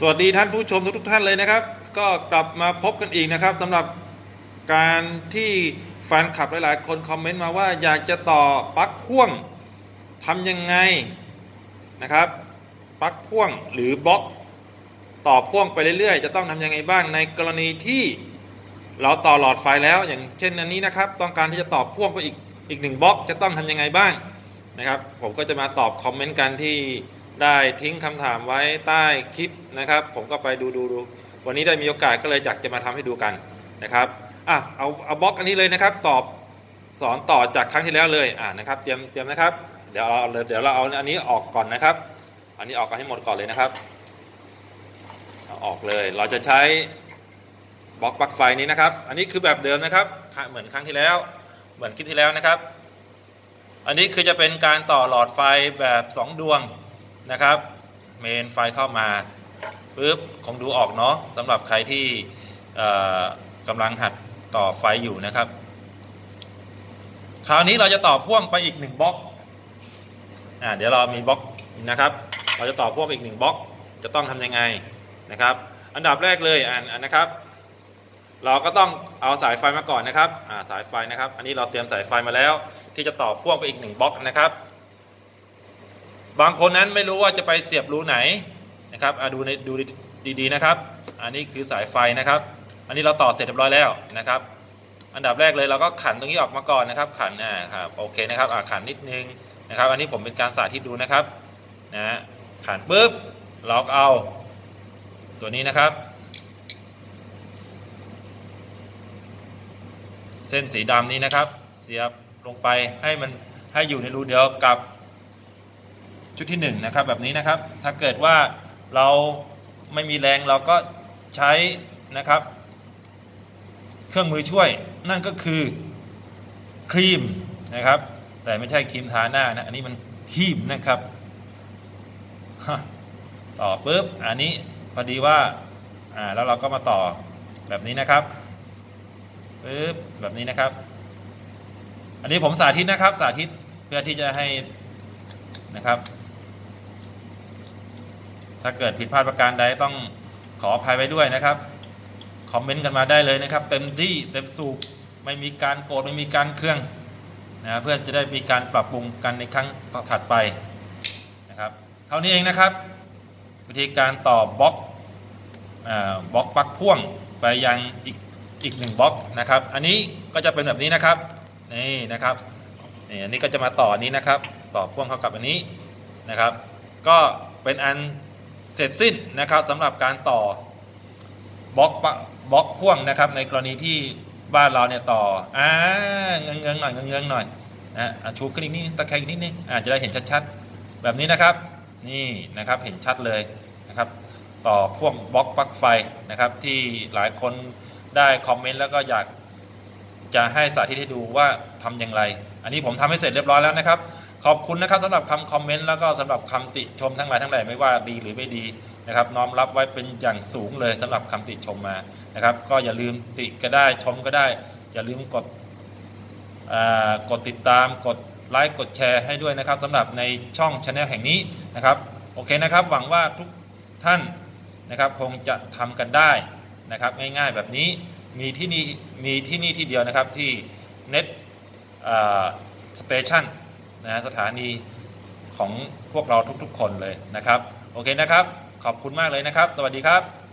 สวัสดีท่านผู้ชมทุกๆท่านเลยนะครับ ก็กลับมาพบกันอีกนะครับสำหรับการที่แฟนคลับหลายๆ คนคอมเมนต์มาว่าอยากจะต่อปลั๊กพ่วงทำยังไงนะครับปลั๊กพ่วงหรือบล็อกต่อพ่วงไปเรื่อยๆ จะต้องทำยังไงบ้างในกรณีที่เราต่อหลอดไฟแล้ว อย่างเช่นอันนี้นะครับ ต้องการที่จะต่อพ่วงไปอีกอีกหนึ่งบล็อกจะต้องทำยังไงบ้างนะครับ ผมก็จะมาตอบคอมเมนต์กันที่ ได้ทิ้งคำถามไว้ใต้คลิปนะครับ ผมก็ไปดูดูดูวันนี้ได้มีโอกาสก็เลยอยากจะมาทำให้ดูกันนะครับอะเอาเอาบล็อกอันนี้เลยนะครับ ตอบสอนต่อจากครั้งที่แล้วเลยอ่านะครับเตรียมเตรียมนะครับ เดี๋ยวเราเดี๋ยวเราเอาอันนี้ออกก่อนนะครับ อันนี้ออกกันให้หมดก่อนเลยนะครับเอาออกเลยเราจะใช้บล็อกปลั๊กไฟนี้นะครับ อันนี้คือแบบเดิมนะครับ เหมือนครั้งที่แล้ว เหมือนคลิปที่แล้วนะครับ อันนี้คือจะเป็นการต่อหลอดไฟแบบ 2 ดวง นะครับเมนไฟเข้ามาปุ๊บคงดูออกเนาะสำหรับใครที่กำลังหัดต่อไฟอยู่นะครับ คราวนี้เราจะต่อพ่วงไปอีกหนึ่งบล็อกอ่าเดี๋ยวเรามีบล็อกนะครับ เราจะต่อพ่วงอีกหนึ่งบล็อกจะต้องทำยังไงนะครับ อันดับแรกเลยอ่านนะครับ เราก็ต้องเอาสายไฟมาก่อนนะครับอ่าสายไฟนะครับ อันนี้เราเตรียมสายไฟมาแล้ว ที่จะต่อพ่วงไปอีกหนึ่งบล็อกนะครับ บางคนนั้นไม่รู้ว่าจะไปเสียบรูไหนนะครับอ่าดูในดูดีๆนะครับ อันนี้คือสายไฟนะครับ อันนี้เราต่อเสร็จเรียบร้อยแล้วนะครับ อันดับแรกเลยเราก็ขันตรงนี้ออกมาก่อนนะครับ ขันอ่าครับโอเคนะครับอ่าขันนิดนึงนะครับ อันนี้ผมเป็นการสาธิตดูนะครับนะขันปุ๊บเราก็เอาตัวนี้นะครับ เส้นสีดำนี้นะครับ เสียบลงไปให้มันให้อยู่ในรูเดียวกับ ชุดที่1นงนะครับแบบนี้นะครับ ถ้าเกิดว่าเราไม่มีแรงเราก็ใช้นะครับ เครื่องมือช่วยนั่นก็คือครีมนะครับ แต่ไม่ใช่ครีมทาหน้านะอันนี้มันครีมนะครับต่อปุ๊บอันนี้พอดีว่าอ่าแล้วเราก็มาต่อแบบนี้นะครับปึ๊บแบบนี้นะครับ อันนี้ผมสาธิตนะครับสาธิตเพื่อที่จะให้นะครับ ถ้าเกิดผิดพลาดประการใดต้องขออภัยไว้ด้วยนะครับ คอมเมนต์กันมาได้เลยนะครับ เต็มที่เต็มสูบไม่มีการโกรธไม่มีการเครื่องนะเพื่อจะได้มีการปรับปรุงกันในครั้งถัดไปนะครับ เท่านี้เองนะครับ วิธีการต่อบล็อกอ่าบล็อกปลั๊กพ่วงไปยังอีกอีกหนึ่งบล็อกนะครับ อันนี้ก็จะเป็นแบบนี้นะครับนี่นะครับนี่อันนี้ก็จะมาต่อนนี้นะครับ ต่อพ่วงเข้ากับอันนี้นะครับ ก็เป็นอัน เสร็จสิ้นนะครับสำหรับการต่อบล็อกบล็อกพ่วงนะครับ ในกรณีที่บ้านเราเนี่ยต่ออ่าเงงเงงหน่อยเงงเงงหน่อยนะอะชูขึ้นอีกนิดตะแคงอีกนิดนึงอาจะได้เห็นชัดๆ แบบนี้นะครับ นี่นะครับเห็นชัดเลยนะครับ ต่อพ่วงบล็อกปลั๊กไฟนะครับ ที่หลายคนได้คอมเมนต์แล้วก็อยากจะให้สาธิตให้ดูว่าทำอย่างไร อันนี้ผมทำให้เสร็จเรียบร้อยแล้วนะครับ ขอบคุณนะครับสำหรับคำคอมเมนต์แล้วก็สำหรับคำติชมทั้งหลายทั้งหลายไม่ว่าดีหรือไม่ดีนะครับ น้อมรับไว้เป็นอย่างสูงเลยสำหรับคำติชมมานะครับ ก็อย่าลืมติก็ได้ชมก็ได้ อย่าลืมกดกดติดตามกดไลค์กดแชร์ให้ด้วยนะครับสำหรับในช่องช anel แห่งนี้นะครับโอเคนะครับ หวังว่าทุกท่านนะครับคงจะทำกันได้นะครับ ง่ายๆแบบนี้มีที่นี่มีที่นี่ที่เดียวนะครับที่ Net สเตชัน นะสถานีของพวกเราทุกๆ คนเลยนะครับ โอเคนะครับ ขอบคุณมากเลยนะครับ สวัสดีครับ